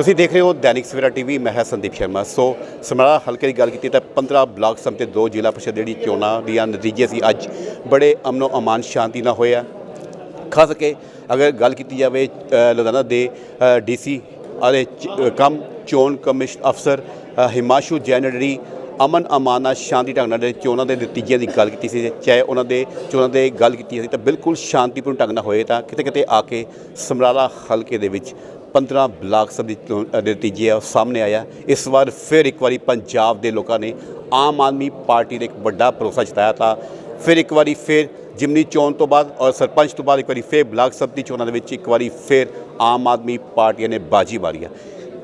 ਤੁਸੀਂ ਦੇਖ ਰਹੇ ਹੋ ਦੈਨਿਕ ਸਵੇਰਾ ਟੀਵੀ, ਮੈਂ ਹਾਂ ਸੰਦੀਪ ਸ਼ਰਮਾ। ਸੋ ਸਮਰਾ ਹਲਕੇ ਦੀ ਗੱਲ ਕੀਤੀ ਤਾਂ 15 ਬਲਾਕ ਸਮਤੇ ਦੋ ਜ਼ਿਲ੍ਹਾ ਪਰਿਸ਼ਦ ਜਿਹੜੀ ਚੋਣਾਂ ਦੀਆਂ ਨਤੀਜੇ ਸੀ, ਅੱਜ ਬੜੇ ਅਮਨੋ ਅਮਾਨ ਸ਼ਾਂਤੀ ਨਾਲ ਹੋਇਆ ਖਾਸ ਕਰਕੇ ਅਗਰ ਗੱਲ ਕੀਤੀ ਜਾਵੇ ਲੁਧਿਆਣਾ ਦੇ ਡੀਸੀ ਅਤੇ ਕੰਮ ਚੋਣ ਕਮਿਸ਼ਨ ਅਫਸਰ ਹਿਮਾਸ਼ੂ ਜੈਨ ਜਿਹੜੀ ਅਮਨ ਅਮਾਨ ਨਾਲ ਸ਼ਾਂਤੀ ਢੰਗ ਨਾਲ ਚੋਣਾਂ ਦੇ ਨਤੀਜਿਆਂ ਦੀ ਗੱਲ ਕੀਤੀ ਸੀ, ਚਾਹੇ ਉਹਨਾਂ ਦੇ ਚੋਣਾਂ ਦੇ ਗੱਲ ਕੀਤੀ ਸੀ, ਤਾਂ ਬਿਲਕੁਲ ਸ਼ਾਂਤੀਪੂਰਨ ਢੰਗ ਨਾਲ ਹੋਏ ਤਾਂ ਕਿਤੇ ਕਿਤੇ ਆ ਕੇ ਸਮਰਾਲਾ ਹਲਕੇ ਦੇ ਵਿੱਚ 15 ਬਲਾਕ ਸਭ ਦੀ ਦੇ ਨਤੀਜੇ ਆ ਉਹ ਸਾਹਮਣੇ ਆਇਆ। ਇਸ ਵਾਰ ਫਿਰ ਇੱਕ ਵਾਰੀ ਪੰਜਾਬ ਦੇ ਲੋਕਾਂ ਨੇ ਆਮ ਆਦਮੀ ਪਾਰਟੀ ਦੇ ਇੱਕ ਵੱਡਾ ਭਰੋਸਾ ਜਤਾਇਆ ਤਾਂ ਫਿਰ ਇੱਕ ਵਾਰੀ ਫਿਰ ਜਿਮਨੀ ਚੋਣ ਤੋਂ ਬਾਅਦ ਔਰ ਸਰਪੰਚ ਤੋਂ ਬਾਅਦ ਇੱਕ ਵਾਰੀ ਫਿਰ ਬਲਾਕ ਸਭ ਦੀ ਚੋਣਾਂ ਦੇ ਵਿੱਚ ਇੱਕ ਵਾਰੀ ਫਿਰ ਆਮ ਆਦਮੀ ਪਾਰਟੀ ਨੇ ਬਾਜੀ ਮਾਰੀ ਆ।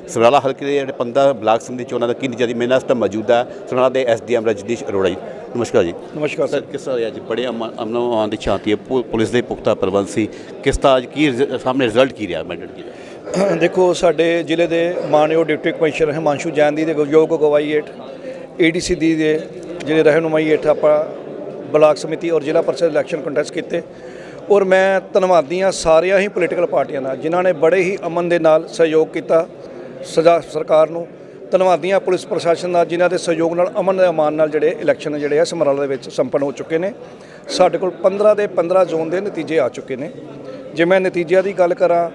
ਸਮਰਾਲਾ ਹਲਕੇ ਦੇ ਜਿਹੜੇ 15 ਬਲਾਕ ਸਮਿਤੀ ਚੋਣਾਂ ਦਾ ਕੀ ਨਤੀਜਾ ਦੀ ਮੇਰੇ ਨਾਲ ਮੌਜੂਦਾ ਹੈ ਸਮਰਾਲਾ ਦੇ ਐਸਡੀਐਮ ਰਜਨੀਸ਼ ਅਰੋੜਾ ਜੀ। ਨਮਸਕਾਰ ਜੀ। ਨਮਸਕਾਰ ਸਰ। ਕਿਸ ਤਰ੍ਹਾਂ ਅੱਜ ਬੜੇ ਅਮਨ ਅਮਨ ਦੀ ਸ਼ਾਂਤੀ ਹੈ। ਪੁਲਿਸ ਦੇ ਪੁਖਤਾ ਪ੍ਰਬੰਧ ਸੀ। ਕਿਸ ਤਰ੍ਹਾਂ ਅੱਜ ਕੀ ਸਾਹਮਣੇ ਰਿਜ਼ਲਟ ਕੀ ਰਿਹਾ? ਮੈਂਡੇਟ ਕੀ ਰਿਹਾ ਦੇਖੋ, ਸਾਡੇ ਜ਼ਿਲ੍ਹੇ ਦੇ ਮਾਨਯੋਗ ਡਿਪਟੀ ਕਮਿਸ਼ਨਰ ਹਿਮਾਂਸ਼ੂ ਜੈਨ ਦੀ ਦੇ ਯੋਗ ਅਗਵਾਈ ਹੇਠ ਏਡੀਸੀ ਦੀ ਦੇ ਜਿਹੜੇ ਰਹਿਨੁਮਾਈ ਹੇਠ ਆਪਾਂ ਬਲਾਕ ਸਮਿਤੀ ਔਰ ਜ਼ਿਲ੍ਹਾ ਪਰਿਸ਼ਦ ਇਲੈਕਸ਼ਨ ਕੰਟੈਸਟ ਕੀਤੇ। ਔਰ ਮੈਂ ਧੰਨਵਾਦੀ ਹਾਂ ਸਾਰੀਆਂ ਹੀ ਪੋਲੀਟੀਕਲ ਪਾਰਟੀਆਂ ਦਾ ਜਿਨ੍ਹਾਂ ਨੇ ਬੜੇ ਹੀ ਅਮਨ ਦੇ ਨਾਲ ਸਹਿਯੋਗ ਕੀਤਾ ਸਜਾ ਸਰਕਾਰ ਨੂੰ। ਧੰਨਵਾਦੀ ਹਾਂ ਪੁਲਿਸ ਪ੍ਰਸ਼ਾਸਨ ਦਾ ਜਿਨ੍ਹਾਂ ਦੇ ਸਹਿਯੋਗ ਨਾਲ ਅਮਨ ਦੇ ਅਮਾਨ ਨਾਲ ਜਿਹੜੇ ਇਲੈਕਸ਼ਨ ਜਿਹੜੇ ਆ ਸਮਰਾਲਾ ਦੇ ਵਿੱਚ ਸੰਪੰਨ ਹੋ ਚੁੱਕੇ ਨੇ। ਸਾਡੇ ਕੋਲ 15 ਦੇ 15 ਜ਼ੋਨ ਦੇ ਨਤੀਜੇ ਆ ਚੁੱਕੇ ਨੇ। ਜੇ ਮੈਂ ਨਤੀਜਿਆਂ ਦੀ ਗੱਲ ਕਰਾਂ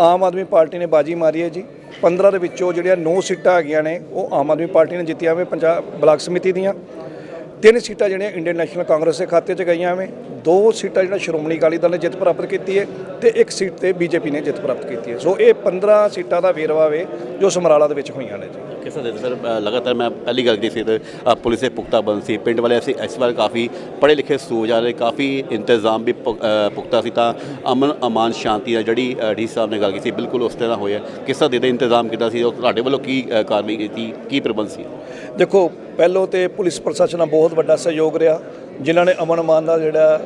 ਆਮ ਆਦਮੀ ਪਾਰਟੀ ਨੇ ਬਾਜੀ ਮਾਰੀ ਹੈ ਜੀ। 15 ਦੇ ਵਿੱਚੋਂ ਜਿਹੜੀਆਂ 9 ਸੀਟਾਂ ਹੈਗੀਆਂ ਨੇ, ਉਹ ਆਮ ਆਦਮੀ ਪਾਰਟੀ ਨੇ ਜਿੱਤੀਆਂ ਵੇ ਪੰਜਾਬ ਬਲਾਕ ਸਮਿਤੀ ਦੀਆਂ। ਤਿੰਨ ਸੀਟਾਂ ਜਿਹੜੀਆਂ ਇੰਡੀਅਨ ਨੈਸ਼ਨਲ ਕਾਂਗਰਸ ਦੇ ਖਾਤੇ 'ਚ ਗਈਆਂ ਵੇ ਦੋ ਸੀਟਾਂ ਜਿਹੜਾ ਸ਼੍ਰੋਮਣੀ ਅਕਾਲੀ ਦਲ ਨੇ ਜਿੱਤ ਪ੍ਰਾਪਤ ਕੀਤੀ ਹੈ ਤੇ ਇੱਕ ਸੀਟ ਤੇ ਬੀਜੇਪੀ ਨੇ ਜਿੱਤ ਪ੍ਰਾਪਤ ਕੀਤੀ ਹੈ। ਸੋ ਇਹ 15 ਸੀਟਾਂ ਦਾ ਵੇਰਵਾ ਵੇ ਜੋ ਸਮਰਾਲਾ ਦੇ ਵਿੱਚ ਹੋਈਆਂ ਨੇ ਜੀ। ਕਿਸ ਦੇ ਸਰ ਲਗਾਤਾਰ ਮੈਂ ਪਹਿਲੀ ਗੱਲ ਕੀਤੀ ਸੀ ਤੇ ਪੁਲਿਸ ਦੇ ਪੁਖਤਾ ਬੰਦ ਸੀ। ਪਿੰਡ ਵਾਲੇ ਅਸੀਂ ਇਸ ਵਾਰ ਕਾਫੀ ਪੜ੍ਹੇ ਲਿਖੇ ਸੂਝ ਵਾਲੇ ਕਾਫੀ ਇੰਤਜ਼ਾਮ ਵੀ ਪੁਖਤਾ ਸੀ ਤਾਂ ਅਮਨ ਅਮਾਨ ਸ਼ਾਂਤੀ ਦਾ ਜਿਹੜੀ ਡੀ ਸਾਹਿਬ ਨੇ ਗੱਲ ਕੀਤੀ ਬਿਲਕੁਲ ਉਸ ਤਰ੍ਹਾਂ ਹੋਇਆ। ਕਿਸ ਦੇ ਦੇ ਇੰਤਜ਼ਾਮ ਕੀਤਾ ਸੀ ਤੁਹਾਡੇ ਵੱਲੋਂ ਕੀ ਕਾਰਵਾਈ ਕੀਤੀ ਕੀ ਪ੍ਰਬੰਧ ਸੀ? ਦੇਖੋ ਪਹਿਲੋਂ ਤੇ ਪੁਲਿਸ ਪ੍ਰਸ਼ਾਸਨ ਦਾ ਬਹੁਤ ਵੱਡਾ ਸਹਿਯੋਗ ਰਿਹਾ ਜਿਨ੍ਹਾਂ ਨੇ ਅਮਨ ਮਾਨ ਦਾ ਜਿਹੜਾ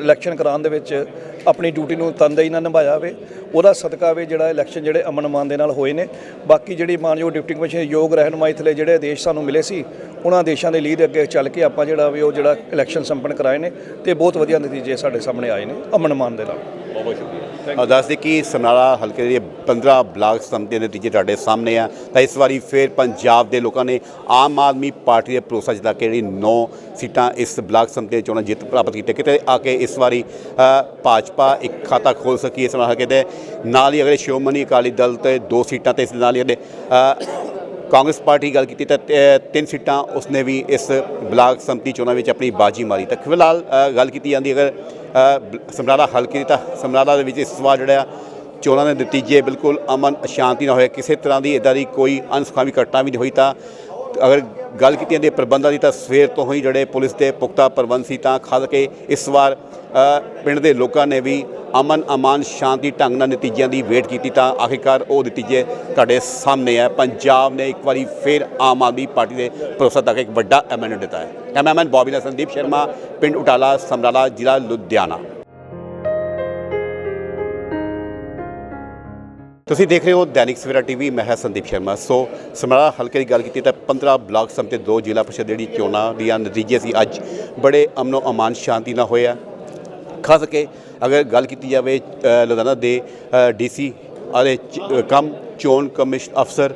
ਇਲੈਕਸ਼ਨ ਕਰਾਉਣ ਦੇ ਵਿੱਚ ਆਪਣੀ ਡਿਊਟੀ ਨੂੰ ਤਨਦੇਹੀ ਨਾਲ ਨਿਭਾਇਆ ਵੇ ਉਹਦਾ ਸਦਕਾ ਵੀ ਜਿਹੜਾ ਇਲੈਕਸ਼ਨ ਜਿਹੜੇ ਅਮਨ ਮਾਨ ਦੇ ਨਾਲ ਹੋਏ ਨੇ। ਬਾਕੀ ਜਿਹੜੀ ਮਾਨਯੋਗ ਡਿਪਟੀ ਕਮਿਸ਼ਨਰ ਯੋਗ ਰਹਿਨਮਾਈ ਥਲੇ ਜਿਹੜੇ ਆਦੇਸ਼ ਸਾਨੂੰ ਮਿਲੇ ਸੀ, ਉਹਨਾਂ ਆਦੇਸ਼ਾਂ ਦੇ ਲੀਡ ਅੱਗੇ ਚੱਲ ਕੇ ਆਪਾਂ ਜਿਹੜਾ ਵੀ ਉਹ ਜਿਹੜਾ ਇਲੈਕਸ਼ਨ ਸੰਪੰਨ ਕਰਾਏ ਨੇ ਤੇ ਬਹੁਤ ਵਧੀਆ ਨਤੀਜੇ ਸਾਡੇ ਸਾਹਮਣੇ ਆਏ ਨੇ ਅਮਨ ਮਾਨ ਦੇ ਨਾਲ। ਬਹੁਤ ਬਹੁਤ ਸ਼ੁਕਰੀਆ। ਦੱਸਦੇ ਕਿ ਸਮਨਾਲਾ ਹਲਕੇ ਦੇ 15 ਬਲਾਕ ਸੰਮਤੀ ਦੇ ਨਤੀਜੇ ਤੁਹਾਡੇ ਸਾਹਮਣੇ ਆ। ਤਾਂ ਇਸ ਵਾਰੀ ਫਿਰ ਪੰਜਾਬ ਦੇ ਲੋਕਾਂ ਨੇ ਆਮ ਆਦਮੀ ਪਾਰਟੀ ਦੇ ਭਰੋਸਾ ਜਤਾ ਕੇ ਜਿਹੜੀ 9 ਸੀਟਾਂ ਇਸ ਬਲਾਕ ਸੰਮਤੀ ਚੋਣਾਂ ਜਿੱਤ ਪ੍ਰਾਪਤ ਕੀਤੀ। ਕਿਤੇ ਆ ਕੇ ਇਸ ਵਾਰੀ ਭਾਜਪਾ ਇੱਕ ਖਾਤਾ ਖੋਲ ਸਕੀ ਇਸ ਸਮਨਾਲਾ ਹਲਕੇ ਦੇ ਨਾਲ ਹੀ ਅਗਲੇ ਸ਼੍ਰੋਮਣੀ ਅਕਾਲੀ ਦਲ ਤੇ ਦੋ ਸੀਟਾਂ ਤੇ ਇਸ ਨਾਲ ਹੀ ਅਗਲੇ ਕਾਂਗਰਸ ਪਾਰਟੀ ਗੱਲ ਕੀਤੀ ਤਾਂ ਤਿੰਨ ਸੀਟਾਂ ਉਸਨੇ ਵੀ ਇਸ ਬਲਾਕ ਸੰਮਤੀ ਚੋਣਾਂ ਵਿੱਚ ਆਪਣੀ ਬਾਜੀ ਮਾਰੀ। ਤਾਂ ਫਿਲਹਾਲ ਗੱਲ ਕੀਤੀ ਜਾਂਦੀ ਅਗਰ ਸਮਰਾਲਾ ਹਲਕੇ ਦੀ ਤਾਂ ਸਮਰਾਲਾ ਦੇ ਵਿੱਚ ਇਸ ਵਾਰ ਜਿਹੜਾ ਚੋਣਾਂ ਦੇ ਨਤੀਜੇ ਬਿਲਕੁਲ ਅਮਨ ਸ਼ਾਂਤੀ ਨਾਲ ਹੋਏ, ਕਿਸੇ ਤਰ੍ਹਾਂ ਦੀ ਇਦਾਂ ਦੀ ਕੋਈ ਅਨਸੁਖਾਵੀ ਘਟਨਾ ਵੀ ਨਹੀਂ ਹੋਈ ਤਾਂ ਅਗਰ ਗੱਲ ਕੀਤੀ ਜਾਂਦੀ ਹੈ ਪ੍ਰਬੰਧਾਂ ਦੀ ਤਾਂ ਸਵੇਰ ਤੋਂ ਹੀ ਜਿਹੜੇ ਪੁਲਿਸ ਦੇ ਪੁਖਤਾ ਪ੍ਰਬੰਧ ਸੀ ਤਾਂ ਖਾਸ ਕੇ ਇਸ ਵਾਰ ਪਿੰਡ ਦੇ ਲੋਕਾਂ ਨੇ ਵੀ ਅਮਨ ਅਮਾਨ ਸ਼ਾਂਤੀ ਢੰਗ ਨਾਲ ਨਤੀਜਿਆਂ ਦੀ ਵੇਟ ਕੀਤੀ ਤਾਂ ਆਖਿਰਕਾਰ ਉਹ ਨਤੀਜੇ ਤੁਹਾਡੇ ਸਾਹਮਣੇ ਹੈ ਪੰਜਾਬ ਨੇ ਇੱਕ ਵਾਰੀ ਫਿਰ ਆਮ ਆਦਮੀ ਪਾਰਟੀ ਦੇ ਭਰੋਸਾ ਤੱਕ ਇੱਕ ਵੱਡਾ ਐਮਐਨਏ ਦਿੱਤਾ ਹੈ। ਕੈਮਰਾਮੈਨ ਬੋਬੀ ਨਾਲ ਸੰਦੀਪ ਸ਼ਰਮਾ, ਪਿੰਡ ਉਟਾਲਾ, ਸਮਰਾਲਾ, ਜ਼ਿਲ੍ਹਾ ਲੁਧਿਆਣਾ। ਤੁਸੀਂ ਦੇਖ ਰਹੇ ਹੋ ਦੈਨਿਕ ਸਵੇਰਾ ਟੀਵੀ, ਮੈਂ ਹਾਂ ਸੰਦੀਪ ਸ਼ਰਮਾ। ਸੋ ਸਮਰਾਲਾ ਹਲਕੇ ਦੀ ਗੱਲ ਕੀਤੀ ਤਾਂ 15 ਬਲਾਕ ਸਮਤੇ ਦੋ ਜ਼ਿਲ੍ਹਾ ਪਰਿਸ਼ਦ ਜਿਹੜੀ ਚੋਣਾਂ ਦੀਆਂ ਨਤੀਜੇ ਸੀ ਅੱਜ ਬੜੇ ਅਮਨੋ ਅਮਾਨ, ਸ਼ਾਂਤੀ ਨਾਲ ਹੋਇਆ ਖਾਸ ਕਰਕੇ ਅਗਰ ਗੱਲ ਕੀਤੀ ਜਾਵੇ ਲੁਧਿਆਣਾ ਦੇ ਡੀਸੀ ਅਤੇ ਚ- ਕੰਮ, ਚੋਣ ਕਮਿਸ਼ਨ ਅਫਸਰ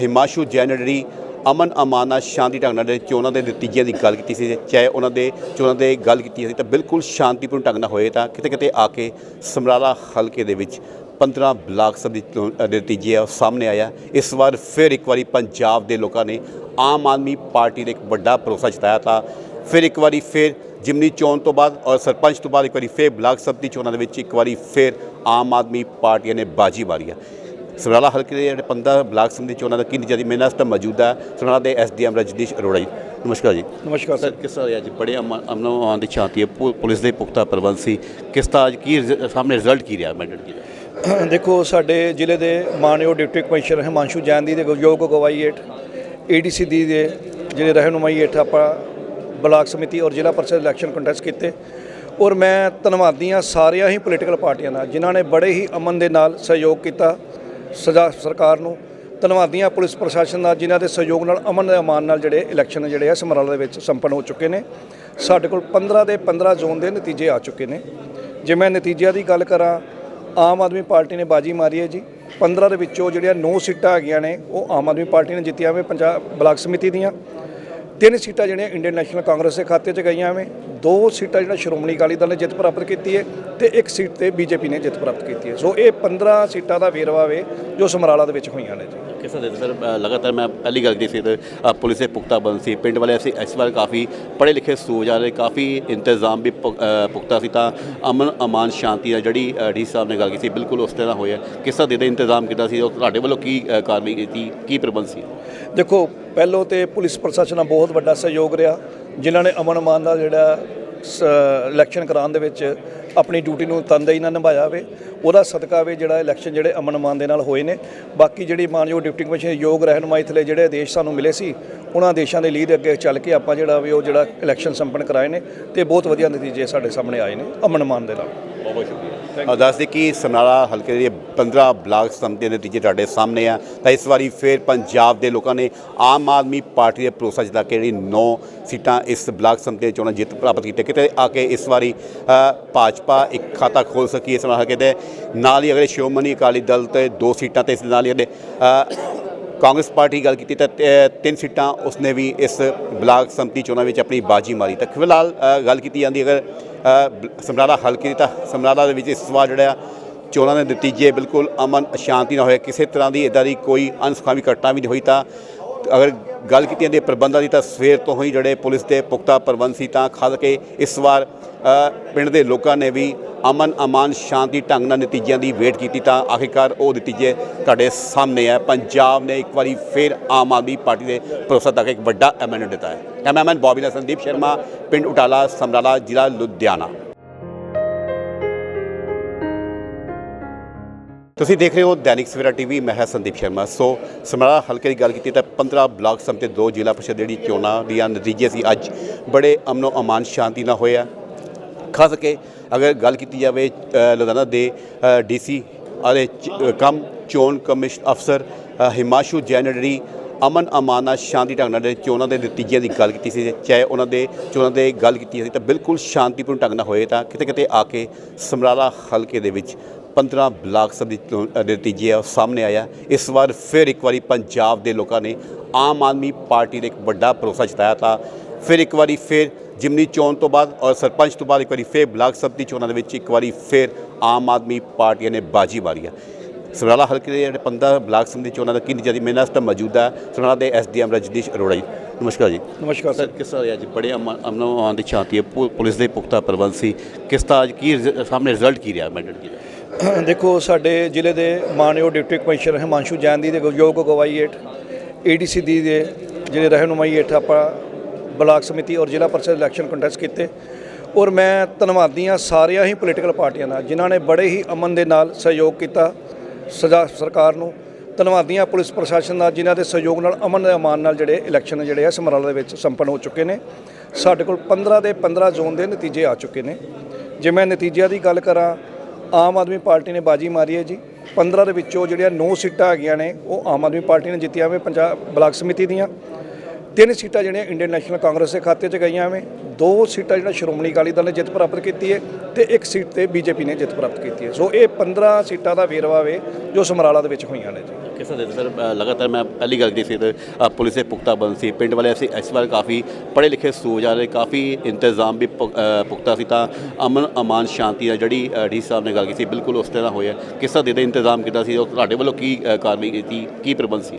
ਹਿਮਾਸ਼ੂ ਜੈਨ ਜਿਹੜੀ ਅਮਨ ਅਮਾਨ ਨਾਲ ਸ਼ਾਂਤੀ ਢੰਗ ਨਾਲ ਜਿਹੜੇ ਚੋਣਾਂ ਦੇ ਨਤੀਜਿਆਂ ਦੀ ਗੱਲ ਕੀਤੀ ਸੀ, ਚਾਹੇ ਉਹਨਾਂ ਦੇ ਚੋਣਾਂ ਦੇ ਗੱਲ ਕੀਤੀ ਸੀ, ਤਾਂ ਬਿਲਕੁਲ ਸ਼ਾਂਤੀਪੂਰਨ ਢੰਗ ਨਾਲ ਹੋਏ ਤਾਂ ਕਿਤੇ ਕਿਤੇ ਆ ਕੇ ਸਮਰਾਲਾ ਹਲਕੇ ਦੇ ਵਿੱਚ 15 ਬਲਾਕ ਸਭ ਦੀ ਦੇ ਨਤੀਜੇ ਆ ਉਹ ਸਾਹਮਣੇ ਆਇਆ। ਇਸ ਵਾਰ ਫਿਰ ਇੱਕ ਵਾਰੀ ਪੰਜਾਬ ਦੇ ਲੋਕਾਂ ਨੇ ਆਮ ਆਦਮੀ ਪਾਰਟੀ ਦੇ ਇੱਕ ਵੱਡਾ ਭਰੋਸਾ ਜਤਾਇਆ ਤਾਂ ਫਿਰ ਇੱਕ ਵਾਰੀ ਫਿਰ ਜਿਮਨੀ ਚੋਣ ਤੋਂ ਬਾਅਦ ਔਰ ਸਰਪੰਚ ਤੋਂ ਬਾਅਦ ਇੱਕ ਵਾਰੀ ਫਿਰ ਬਲਾਕ ਸਭਤੀ ਚੋਣਾਂ ਦੇ ਵਿੱਚ ਇੱਕ ਵਾਰੀ ਫਿਰ ਆਮ ਆਦਮੀ ਪਾਰਟੀ ਨੇ ਬਾਜੀ ਮਾਰੀ ਆ। ਸਮਰਾਲਾ ਹਲਕੇ ਦੇ ਜਿਹੜੇ 15 ਬਲਾਕ ਸਮਿਤੀ ਚੋਣਾਂ ਦਾ ਕੀ ਨਤੀਜਾ ਦੀ ਮੇਰੇ ਨਾਲ ਟਾਈਮ ਮੌਜੂਦਾ ਹੈ ਸਮਰਾਲਾ ਦੇ ਐਸਡੀਐਮ ਰਜਨੀਸ਼ ਅਰੋੜਾ ਜੀ। ਨਮਸਕਾਰ ਜੀ। ਨਮਸਕਾਰ ਸਰ। ਕਿਸ ਤਰ੍ਹਾਂ ਅੱਜ ਬੜੇ ਅਮਨ ਅਮਨੋ ਆਨ ਦੀ ਸ਼ਾਂਤੀ ਹੈ ਪੁਲਿਸ ਦੇ ਪੁਖਤਾ ਪ੍ਰਬੰਧ ਸੀ। ਕਿਸ ਤਰ੍ਹਾਂ ਅੱਜ ਕੀ ਰਿਜ਼- ਸਾਹਮਣੇ ਰਿਜ਼ਲਟ ਕੀ ਰਿਹਾ? ਮੈਂਡੇਟ ਕੀ ਰਿਹਾ ਦੇਖੋ, ਸਾਡੇ ਜ਼ਿਲ੍ਹੇ ਦੇ ਮਾਨਯੋਗ ਡਿਪਟੀ ਕਮਿਸ਼ਨਰ ਹਿਮਾਂਸ਼ੂ ਜੈਨ ਦੀ ਦੇ ਯੋਗ ਅਗਵਾਈ ਹੇਠ, ਏਡੀਸੀ ਦੀ ਦੇ ਜਿਹੜੇ ਰਹਿਨੁਮਾਈ ਹੇਠ ਆਪਾਂ ਬਲਾਕ ਸਮਿਤੀ ਔਰ ਜ਼ਿਲ੍ਹਾ ਪਰਿਸ਼ਦ ਇਲੈਕਸ਼ਨ ਕੰਟੈਸਟ ਕੀਤੇ। ਔਰ ਮੈਂ ਧੰਨਵਾਦੀ ਹਾਂ ਸਾਰੀਆਂ ਹੀ ਪੋਲੀਟੀਕਲ ਪਾਰਟੀਆਂ ਦਾ ਜਿਨ੍ਹਾਂ ਨੇ ਬੜੇ ਹੀ ਅਮਨ ਦੇ ਨਾਲ ਸਹਿਯੋਗ ਕੀਤਾ ਸਜਾ ਸਰਕਾਰ ਨੂੰ। ਧੰਨਵਾਦੀ ਹਾਂ ਪੁਲਿਸ ਪ੍ਰਸ਼ਾਸਨ ਦਾ ਜਿਨ੍ਹਾਂ ਦੇ ਸਹਿਯੋਗ ਨਾਲ ਅਮਨ ਦੇ ਅਮਾਨ ਨਾਲ ਜਿਹੜੇ ਇਲੈਕਸ਼ਨ ਜਿਹੜੇ ਆ ਸਮਰਾਲਾ ਦੇ ਵਿੱਚ ਸੰਪੰਨ ਹੋ ਚੁੱਕੇ ਨੇ। ਸਾਡੇ ਕੋਲ 15 ਦੇ 15 ਜ਼ੋਨ ਦੇ ਨਤੀਜੇ ਆ ਚੁੱਕੇ ਨੇ। ਜੇ ਮੈਂ ਨਤੀਜਿਆਂ ਦੀ ਗੱਲ ਕਰਾਂ ਆਮ ਆਦਮੀ ਪਾਰਟੀ ਨੇ ਬਾਜੀ ਮਾਰੀ ਹੈ ਜੀ। 15 ਦੇ ਵਿੱਚੋਂ ਜਿਹੜੀਆਂ 9 ਸੀਟਾਂ ਹੈਗੀਆਂ ਨੇ, ਉਹ ਆਮ ਆਦਮੀ ਪਾਰਟੀ ਨੇ ਜਿੱਤੀਆਂ ਵੇ ਪੰਜਾਬ ਬਲਾਕ ਸਮਿਤੀ ਦੀਆਂ। ਤਿੰਨ ਸੀਟਾਂ ਜਿਹੜੀਆਂ ਇੰਡੀਅਨ ਨੈਸ਼ਨਲ ਕਾਂਗਰਸ ਦੇ ਖਾਤੇ 'ਚ ਗਈਆਂ ਵੇ ਦੋ ਸੀਟਾਂ ਜਿਹੜਾ ਸ਼੍ਰੋਮਣੀ ਅਕਾਲੀ ਦਲ ਨੇ ਜਿੱਤ ਪ੍ਰਾਪਤ ਕੀਤੀ ਹੈ ਤੇ ਇੱਕ ਸੀਟ ਤੇ ਬੀਜੇਪੀ ਨੇ ਜਿੱਤ ਪ੍ਰਾਪਤ ਕੀਤੀ ਹੈ ਸੋ ਇਹ 15 ਸੀਟਾਂ ਦਾ ਵੇਰਵਾ ਵੇ ਜੋ ਸਮਰਾਲਾ ਦੇ ਵਿੱਚ ਹੋਈਆਂ ਨੇ ਜੀ। ਕਿਸ ਤਰ੍ਹਾਂ ਦੇ ਸਰ ਲਗਾਤਾਰ ਮੈਂ ਪਹਿਲੀ ਗੱਲ ਕੀਤੀ ਸੀ ਪੁਲਿਸ ਦੇ ਪੁਖਤਾ ਬੰਦ ਸੀ। ਪਿੰਡ ਵਾਲੇ ਅਸੀਂ ਇਸ ਵਾਰ ਕਾਫੀ ਪੜ੍ਹੇ ਲਿਖੇ ਸੂਝ ਆ ਰਹੇ, ਕਾਫੀ ਇੰਤਜ਼ਾਮ ਵੀ ਪੁਖਤਾ ਸੀ ਤਾਂ ਅਮਨ, ਅਮਾਨ ਸ਼ਾਂਤੀ ਦਾ ਜਿਹੜੀ ਡੀ ਸਾਹਿਬ ਨੇ ਗੱਲ ਕੀਤੀ ਬਿਲਕੁਲ ਉਸ ਤਰ੍ਹਾਂ ਹੋਇਆ। ਕਿਸ ਤਰ੍ਹਾਂ ਦੇ ਇੰਤਜ਼ਾਮ ਕੀਤਾ ਸੀ ਉਹ ਤੁਹਾਡੇ ਵੱਲੋਂ ਕੀ ਕਾਰਵਾਈ ਕੀਤੀ, ਕੀ ਪ੍ਰਬੰਧ ਸੀ? ਦੇਖੋ, ਪਹਿਲੋਂ ਤੇ ਪੁਲਿਸ ਪ੍ਰਸ਼ਾਸਨ ਦਾ ਬਹੁਤ ਵੱਡਾ ਸਹਿਯੋਗ ਰਿਹਾ, ਜਿਨ੍ਹਾਂ ਨੇ ਅਮਨ ਮਾਨ ਦਾ ਜਿਹੜਾ, ਸ- ਇਲੈਕਸ਼ਨ ਕਰਾਉਣ ਦੇ ਵਿੱਚ ਆਪਣੀ ਡਿਊਟੀ ਨੂੰ ਤਨਦੇਹੀ ਨਾਲ ਨਿਭਾਇਆ ਵੇ ਉਹਦਾ ਸਦਕਾ ਵੇ ਜਿਹੜਾ ਇਲੈਕਸ਼ਨ ਜਿਹੜੇ ਅਮਨ ਮਾਨ ਦੇ ਨਾਲ ਹੋਏ ਨੇ। ਬਾਕੀ ਜਿਹੜੀ ਮਾਨਯੋਗ ਡਿਪਟੀ ਕਮਿਸ਼ਨਰ ਯੋਗ ਰਹਿਨਮਾਈ ਥਲੇ ਜਿਹੜੇ ਆਦੇਸ਼ ਸਾਨੂੰ ਮਿਲੇ ਸੀ, ਉਹਨਾਂ ਦੇਸ਼ਾਂ ਦੇ ਲੀਡ ਅੱਗੇ ਚੱਲ ਕੇ ਆਪਾਂ ਜਿਹੜਾ ਵੀ ਉਹ ਜਿਹੜਾ ਇਲੈਕਸ਼ਨ ਸੰਪੰਨ ਕਰਾਏ ਨੇ, ਤੇ ਬਹੁਤ ਵਧੀਆ ਨਤੀਜੇ ਸਾਡੇ ਸਾਹਮਣੇ ਆਏ ਨੇ ਅਮਨ ਮਾਨ ਦੇ ਨਾਲ। ਬਹੁਤ ਬਹੁਤ ਸ਼ੁਕਰੀਆ। ਦੱਸਦੇ ਕਿ ਸਮਨਾਲਾ ਹਲਕੇ ਦੇ 15 ਬਲਾਕ ਸੰਮਤੀ ਦੇ ਨਤੀਜੇ ਤੁਹਾਡੇ ਸਾਹਮਣੇ ਆ। ਤਾਂ ਇਸ ਵਾਰੀ ਫੇਰ ਪੰਜਾਬ ਦੇ ਲੋਕਾਂ ਨੇ ਆਮ ਆਦਮੀ ਪਾਰਟੀ ਦੇ ਭਰੋਸਾ ਜਿੱਤਾ ਕੇ ਜਿਹੜੀ 9 ਸੀਟਾਂ ਇਸ ਬਲਾਕ ਸੰਮਤੀ ਦੇ ਚੋਣਾਂ ਜਿੱਤ ਪ੍ਰਾਪਤ ਕੀਤੀ ਕਿਤੇ ਆ ਕੇ ਇਸ ਵਾਰੀ ਭਾਜਪਾ ਇੱਕ ਖਾਤਾ ਖੋਲ ਸਕੀ ਇਸ ਨਾਲ ਹਲਕੇ ਦੇ ਨਾਲ ਹੀ ਅਗਲੇ ਸ਼੍ਰੋਮਣੀ ਅਕਾਲੀ ਦਲ ਤੇ ਦੋ ਸੀਟਾਂ ਤੇ ਇਸ ਦੇ ਨਾਲ ਹੀ ਅਗਲੇ ਕਾਂਗਰਸ ਪਾਰਟੀ ਗੱਲ ਕੀਤੀ ਤਾਂ ਤਿੰਨ ਸੀਟਾਂ ਉਸਨੇ ਵੀ ਇਸ ਬਲਾਕ ਸੰਮਤੀ ਚੋਣਾਂ ਵਿੱਚ ਆਪਣੀ ਬਾਜੀ ਮਾਰੀ। ਤਾਂ ਫਿਲਹਾਲ ਗੱਲ ਕੀਤੀ ਜਾਂਦੀ ਅਗਰ ਸਮਰਾਲਾ ਹਲਕੇ ਦੀ ਤਾਂ ਸਮਰਾਲਾ ਦੇ ਵਿੱਚ ਇਸ ਵਾਰ ਜਿਹੜਾ ਚੋਣਾਂ ਦੇ ਨਤੀਜੇ ਬਿਲਕੁਲ ਅਮਨ ਸ਼ਾਂਤੀ ਨਾਲ ਹੋਇਆ ਕਿਸੇ ਤਰ੍ਹਾਂ ਦੀ ਇਦਾਂ ਦੀ ਕੋਈ ਅਨਸਖਾਵੀ ਘਟਨਾ ਵੀ ਨਹੀਂ ਹੋਈ ਤਾਂ ਅਗਰ ਗੱਲ ਕੀਤੀ ਜਾਂਦੀ ਹੈ ਪ੍ਰਬੰਧਾਂ ਦੀ, ਤਾਂ ਸਵੇਰ ਤੋਂ ਹੀ ਜਿਹੜੇ ਪੁਲਿਸ ਦੇ ਪੁਖਤਾ ਪ੍ਰਬੰਧ ਸੀ, ਤਾਂ ਖਾਸ ਕੇ ਇਸ ਵਾਰ ਪਿੰਡ ਦੇ ਲੋਕਾਂ ਨੇ ਵੀ ਅਮਨ ਅਮਾਨ ਸ਼ਾਂਤੀ ਢੰਗ ਨਾਲ ਨਤੀਜਿਆਂ ਦੀ ਵੇਟ ਕੀਤੀ, ਤਾਂ ਆਖਿਰਕਾਰ ਉਹ ਨਤੀਜੇ ਤੁਹਾਡੇ ਸਾਹਮਣੇ ਹੈ ਪੰਜਾਬ ਨੇ ਇੱਕ ਵਾਰੀ ਫਿਰ ਆਮ ਆਦਮੀ ਪਾਰਟੀ ਦੇ ਭਰੋਸਾ ਤੱਕ ਇੱਕ ਵੱਡਾ ਐਮਐਨਏ ਦਿੱਤਾ ਹੈ। ਕੈਮਰਾਮੈਨ ਬੌਬੀ ਦਾ ਸੰਦੀਪ ਸ਼ਰਮਾ, ਪਿੰਡ ਉਟਾਲਾ, ਸਮਰਾਲਾ, ਜ਼ਿਲ੍ਹਾ ਲੁਧਿਆਣਾ। ਤੁਸੀਂ ਦੇਖ ਰਹੇ ਹੋ ਦੈਨਿਕ ਸਵੇਰਾ ਟੀਵੀ, ਮੈਂ ਹਾਂ ਸੰਦੀਪ ਸ਼ਰਮਾ। ਸੋ ਸਮਰਾਲਾ ਹਲਕੇ ਦੀ ਗੱਲ ਕੀਤੀ ਤਾਂ 15 ਬਲਾਕ ਸਮਤੇ ਦੋ ਜ਼ਿਲ੍ਹਾ ਪ੍ਰੀਸ਼ਦ ਜਿਹੜੀ ਚੋਣਾਂ ਦੀਆਂ ਨਤੀਜੇ ਸੀ ਅੱਜ ਬੜੇ ਅਮਨੋ ਅਮਾਨ, ਸ਼ਾਂਤੀ ਨਾਲ ਹੋਇਆ ਖਾਸ ਕਰਕੇ ਅਗਰ ਗੱਲ ਕੀਤੀ ਜਾਵੇ ਲੁਧਿਆਣਾ ਦੇ ਡੀਸੀ ਅਤੇ ਕੰਮ, ਚੋਣ ਕਮਿਸ਼ਨ ਅਫਸਰ ਹਿਮਾਸ਼ੂ ਜੈਨ ਜਿਹੜੀ ਅਮਨ ਅਮਾਨ ਨਾਲ ਸ਼ਾਂਤੀ ਢੰਗ ਨਾਲ ਜਿਹੜੇ ਚੋਣਾਂ ਦੇ ਨਤੀਜਿਆਂ ਦੀ ਗੱਲ ਕੀਤੀ ਸੀ, ਚਾਹੇ ਉਹਨਾਂ ਦੇ, ਚੋਣਾਂ ਦੇ ਗੱਲ ਕੀਤੀ ਸੀ, ਤਾਂ ਬਿਲਕੁਲ ਸ਼ਾਂਤੀਪੂਰਨ ਢੰਗ ਨਾਲ ਹੋਏ ਤਾਂ ਕਿਤੇ ਕਿਤੇ ਆ ਕੇ ਸਮਰਾਲਾ ਹਲਕੇ ਦੇ ਵਿੱਚ 15 ਬਲਾਕ ਸਭ ਦੇ ਦੇ ਨਤੀਜੇ ਆ ਉਹ ਸਾਹਮਣੇ ਆਇਆ। ਇਸ ਵਾਰ ਫਿਰ ਇੱਕ ਵਾਰੀ ਪੰਜਾਬ ਦੇ ਲੋਕਾਂ ਨੇ ਆਮ ਆਦਮੀ ਪਾਰਟੀ ਦੇ ਇੱਕ ਵੱਡਾ ਭਰੋਸਾ ਜਤਾਇਆ ਤਾਂ ਫਿਰ ਇੱਕ ਵਾਰੀ ਫਿਰ ਜਿਮਨੀ ਚੋਣ ਤੋਂ ਬਾਅਦ ਔਰ ਸਰਪੰਚ ਤੋਂ ਬਾਅਦ ਇੱਕ ਵਾਰੀ ਫਿਰ ਬਲਾਕ ਸਭਤੀ ਚੋਣਾਂ ਦੇ ਵਿੱਚ ਇੱਕ ਵਾਰੀ ਫਿਰ ਆਮ ਆਦਮੀ ਪਾਰਟੀ ਨੇ ਬਾਜੀ ਮਾਰੀ ਹੈ ਸਮਰਾਲਾ ਹਲਕੇ ਦੇ ਜਿਹੜੇ 15 ਬਲਾਕ ਸਮਿਤੀ ਚੋਣਾਂ ਦਾ ਕੀ ਨਤੀਜਾ ਦੀ ਮੇਰੇ ਨਾਲ ਟਾਈਮ ਮੌਜੂਦ ਹੈ ਸਮਰਾਲਾ ਦੇ ਐਸਡੀਐਮ ਰਜਨੀਸ਼ ਅਰੋੜਾ ਜੀ। ਨਮਸਕਾਰ ਜੀ। ਨਮਸਕਾਰ ਸਰ। ਕਿਸ ਤਰ੍ਹਾਂ ਅੱਜ ਬੜੇ ਅਮਨ ਆਨ ਦੀ ਹੈ। ਪੁਲਿਸ ਦੇ ਪੁਖਤਾ ਪ੍ਰਬੰਧ ਸੀ। ਕਿਸ ਤਰ੍ਹਾਂ ਅੱਜ ਕੀ ਰਿਜ਼- ਸਾਹਮਣੇ ਰਿਜ਼ਲਟ ਕੀ ਰਿਹਾ? ਮੈਂਡੇਟ ਕੀ ਰਿਹਾ ਦੇਖੋ, ਸਾਡੇ ਜ਼ਿਲ੍ਹੇ ਦੇ ਮਾਨਯੋਗ ਡਿਪਟੀ ਕਮਿਸ਼ਨਰ ਹਿਮਾਂਸ਼ੂ ਜੈਨ ਦੀ ਦੇ ਯੋਗ ਅਗਵਾਈ ਹੇਠ ਏਡੀਸੀ ਦੀ ਦੇ ਜਿਹੜੇ ਰਹਿਨੁਮਾਈ ਹੇਠ ਆਪਾਂ ਬਲਾਕ ਸਮਿਤੀ ਔਰ ਜ਼ਿਲ੍ਹਾ ਪਰਿਸ਼ਦ ਇਲੈਕਸ਼ਨ ਕੰਟੈਸਟ ਕੀਤੇ। ਔਰ ਮੈਂ ਧੰਨਵਾਦੀ ਹਾਂ ਸਾਰੀਆਂ ਹੀ ਪੋਲੀਟੀਕਲ ਪਾਰਟੀਆਂ ਦਾ ਜਿਨ੍ਹਾਂ ਨੇ ਬੜੇ ਹੀ ਅਮਨ ਦੇ ਨਾਲ ਸਹਿਯੋਗ ਕੀਤਾ ਸਜਾ ਸਰਕਾਰ ਨੂੰ। ਧੰਨਵਾਦੀ ਹਾਂ ਪੁਲਿਸ ਪ੍ਰਸ਼ਾਸਨ ਦਾ ਜਿਨ੍ਹਾਂ ਦੇ ਸਹਿਯੋਗ ਨਾਲ, ਅਮਨ ਦੇ ਅਮਾਨ ਨਾਲ ਜਿਹੜੇ ਇਲੈਕਸ਼ਨ ਜਿਹੜੇ ਆ ਸਮਰਾਲਾ ਦੇ ਵਿੱਚ ਸੰਪੰਨ ਹੋ ਚੁੱਕੇ ਨੇ। ਸਾਡੇ ਕੋਲ 15 ਦੇ 15 ਜ਼ੋਨ ਦੇ ਨਤੀਜੇ ਆ ਚੁੱਕੇ ਨੇ। ਜੇ ਮੈਂ ਨਤੀਜਿਆਂ ਦੀ ਗੱਲ ਕਰਾਂ ਆਮ ਆਦਮੀ ਪਾਰਟੀ ਨੇ ਬਾਜੀ ਮਾਰੀ ਹੈ ਜੀ। 15 ਦੇ ਵਿੱਚੋਂ ਜਿਹੜੀਆਂ 9 ਸੀਟਾਂ ਹੈਗੀਆਂ ਨੇ, ਉਹ ਆਮ ਆਦਮੀ ਪਾਰਟੀ ਨੇ ਜਿੱਤੀਆਂ ਵੇ ਪੰਜਾਬ ਬਲਾਕ ਸਮਿਤੀ ਦੀਆਂ। ਤਿੰਨ ਸੀਟਾਂ ਜਿਹੜੀਆਂ ਇੰਡੀਅਨ ਨੈਸ਼ਨਲ ਕਾਂਗਰਸ ਦੇ ਖਾਤੇ 'ਚ ਗਈਆਂ ਵੇ ਦੋ ਸੀਟਾਂ ਜਿਹੜਾ ਸ਼੍ਰੋਮਣੀ ਅਕਾਲੀ ਦਲ ਨੇ ਜਿੱਤ ਪ੍ਰਾਪਤ ਕੀਤੀ ਹੈ ਤੇ ਇੱਕ ਸੀਟ ਤੇ ਬੀਜੇਪੀ ਨੇ ਜਿੱਤ ਪ੍ਰਾਪਤ ਕੀਤੀ ਹੈ ਸੋ ਇਹ 15 ਸੀਟਾਂ ਦਾ ਵੇਰਵਾ ਵੇ ਜੋ ਸਮਰਾਲਾ ਦੇ ਵਿੱਚ ਹੋਈਆਂ ਨੇ ਜੀ। ਕਿਸ ਦੇ ਸਰ ਲਗਾਤਾਰ ਮੈਂ ਪਹਿਲੀ ਗੱਲ ਕੀਤੀ ਸੀ ਤੇ ਪੁਲਿਸ ਦੇ ਪੁਖਤਾ ਬੰਦ ਸੀ। ਪਿੰਡ ਵਾਲੇ ਅਸੀਂ ਇਸ ਵਾਰ ਕਾਫੀ ਪੜ੍ਹੇ ਲਿਖੇ ਸੂਝ ਆ ਰਹੇ ਕਾਫੀ ਇੰਤਜ਼ਾਮ ਵੀ ਪੁਖਤਾ ਸੀ ਤਾਂ ਅਮਨ ਅਮਾਨ ਸ਼ਾਂਤੀ ਦਾ ਜਿਹੜੀ ਡੀ ਸਾਹਿਬ ਨੇ ਗੱਲ ਕੀਤੀ ਬਿਲਕੁਲ ਉਸ ਤਰ੍ਹਾਂ ਹੋਇਆ। ਕਿਸ ਤਰ੍ਹਾਂ ਦੇ ਇੰਤਜ਼ਾਮ ਕੀਤਾ ਸੀ ਤੁਹਾਡੇ ਵੱਲੋਂ ਕੀ ਕਾਰਵਾਈ ਕੀਤੀ ਕੀ ਪ੍ਰਬੰਧ ਸੀ?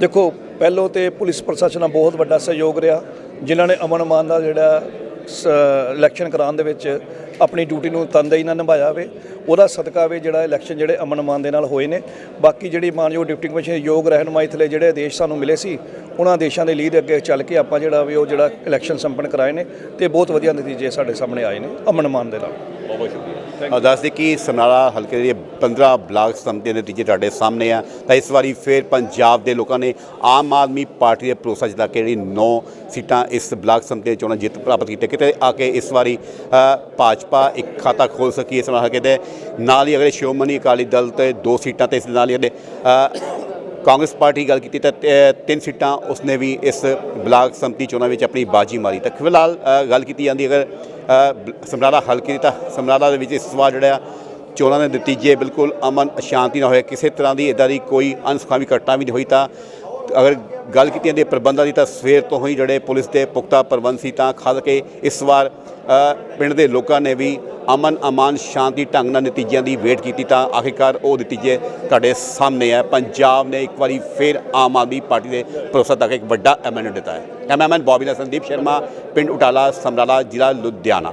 ਦੇਖੋ ਪਹਿਲੋਂ ਤੇ ਪੁਲਿਸ ਪ੍ਰਸ਼ਾਸਨ ਦਾ ਬਹੁਤ ਵੱਡਾ ਸਹਿਯੋਗ ਰਿਹਾ, ਜਿਨ੍ਹਾਂ ਨੇ ਅਮਨ ਮਾਨ ਦਾ ਜਿਹੜਾ ਸ- ਇਲੈਕਸ਼ਨ ਕਰਾਉਣ ਦੇ ਵਿੱਚ ਆਪਣੀ ਡਿਊਟੀ ਨੂੰ ਤਨਦੇਹੀ ਨਾਲ ਨਿਭਾਇਆ ਵੇ, ਉਹਦਾ ਸਦਕਾ ਵੇ ਜਿਹੜਾ ਇਲੈਕਸ਼ਨ ਜਿਹੜੇ ਅਮਨ ਮਾਨ ਦੇ ਨਾਲ ਹੋਏ ਨੇ। ਬਾਕੀ ਜਿਹੜੀ ਮਾਨਯੋਗ ਡਿਪਟੀ ਕਮਿਸ਼ਨਰ ਯੋਗ ਰਹਿਨਮਾਈ ਥਲੇ ਜਿਹੜੇ ਆਦੇਸ਼ ਸਾਨੂੰ ਮਿਲੇ ਸੀ, ਉਹਨਾਂ ਦੇਸ਼ਾਂ ਦੇ ਲੀਡ ਅੱਗੇ ਚੱਲ ਕੇ ਆਪਾਂ ਜਿਹੜਾ ਵੀ ਉਹ ਜਿਹੜਾ ਇਲੈਕਸ਼ਨ ਸੰਪੰਨ ਕਰਾਏ ਨੇ ਤੇ ਬਹੁਤ ਵਧੀਆ ਨਤੀਜੇ ਸਾਡੇ ਸਾਹਮਣੇ ਆਏ ਨੇ ਅਮਨ ਮਾਨ ਦੇ ਨਾਲ। ਬਹੁਤ ਬਹੁਤ ਸ਼ੁਕਰੀਆ। ਦੱਸਦੇ ਕਿ ਸਮਨਾਲਾ ਹਲਕੇ ਦੇ 15 ਬਲਾਕ ਸੰਮਤੀ ਦੇ ਨਤੀਜੇ ਤੁਹਾਡੇ ਸਾਹਮਣੇ ਆ। ਤਾਂ ਇਸ ਵਾਰੀ ਫਿਰ ਪੰਜਾਬ ਦੇ ਲੋਕਾਂ ਨੇ ਆਮ ਆਦਮੀ ਪਾਰਟੀ ਦੇ ਭਰੋਸਾ ਜਿੱਤਾ ਕੇ ਜਿਹੜੀ 9 ਸੀਟਾਂ ਇਸ ਬਲਾਕ ਸੰਮਤੀ ਚੋਣਾਂ ਜਿੱਤ ਪ੍ਰਾਪਤ ਕੀਤੀ ਕਿਤੇ ਆ ਕੇ ਇਸ ਵਾਰੀ ਭਾਜਪਾ ਇੱਕ ਖਾਤਾ ਖੋਲ ਸਕੀ ਇਸ ਨਾਲ ਹਲਕੇ ਦੇ। ਨਾਲ ਹੀ ਅਗਲੇ ਸ਼੍ਰੋਮਣੀ ਅਕਾਲੀ ਦਲ ਤੇ ਦੋ ਸੀਟਾਂ ਤੇ ਇਸ ਨਾਲ ਹੀ ਅਗਲੇ ਕਾਂਗਰਸ ਪਾਰਟੀ ਗੱਲ ਕੀਤੀ ਤਾਂ ਤਿੰਨ ਸੀਟਾਂ ਉਸਨੇ ਵੀ ਇਸ ਬਲਾਕ ਸੰਮਤੀ ਚੋਣਾਂ ਵਿੱਚ ਆਪਣੀ ਬਾਜੀ ਮਾਰੀ। ਤਾਂ ਫਿਲਹਾਲ ਗੱਲ ਕੀਤੀ ਜਾਂਦੀ ਅਗਰ ਸਮਰਾਲਾ ਹਲਕੇ ਦੀ ਤਾਂ ਸਮਰਾਲਾ ਦੇ ਵਿੱਚ ਇਸ ਵਾਰ ਜਿਹੜਾ ਚੋਣਾਂ ਦੇ ਨਤੀਜੇ ਬਿਲਕੁਲ ਅਮਨ ਸ਼ਾਂਤੀ ਨਾਲ ਹੋਏ ਕਿਸੇ ਤਰ੍ਹਾਂ ਦੀ ਇਦਾਂ ਦੀ ਕੋਈ ਅਨਸੁਖਾਵੀ ਘਟਨਾ ਵੀ ਨਹੀਂ ਹੋਈ ਤਾਂ ਅਗਰ ਗੱਲ ਕੀਤੀ ਜਾਂਦੀ ਹੈ ਪ੍ਰਬੰਧਾਂ ਦੀ ਤਾਂ ਸਵੇਰ ਤੋਂ ਹੀ ਜਿਹੜੇ ਪੁਲਿਸ ਦੇ ਪੁਖਤਾ ਪ੍ਰਬੰਧ ਸੀ ਤਾਂ ਖਾਸ ਕੇ ਇਸ ਵਾਰ ਪਿੰਡ ਦੇ ਲੋਕਾਂ ਨੇ ਵੀ ਅਮਨ ਅਮਾਨ ਸ਼ਾਂਤੀ ਢੰਗ ਨਾਲ ਨਤੀਜਿਆਂ ਦੀ ਵੇਟ ਕੀਤੀ ਤਾਂ ਆਖਿਰਕਾਰ ਉਹ ਨਤੀਜੇ ਤੁਹਾਡੇ ਸਾਹਮਣੇ ਹੈ ਪੰਜਾਬ ਨੇ ਇੱਕ ਵਾਰੀ ਫਿਰ ਆਮ ਆਦਮੀ ਪਾਰਟੀ ਦੇ ਭਰੋਸਾ ਤੱਕ ਇੱਕ ਵੱਡਾ ਐਮਐਨਏ ਦਿੱਤਾ ਹੈ। ਕੈਮਰਾਮੈਨ ਬੌਬੀ ਦਾ ਸੰਦੀਪ ਸ਼ਰਮਾ, ਪਿੰਡ ਉਟਾਲਾ, ਸਮਰਾਲਾ, ਜ਼ਿਲ੍ਹਾ ਲੁਧਿਆਣਾ।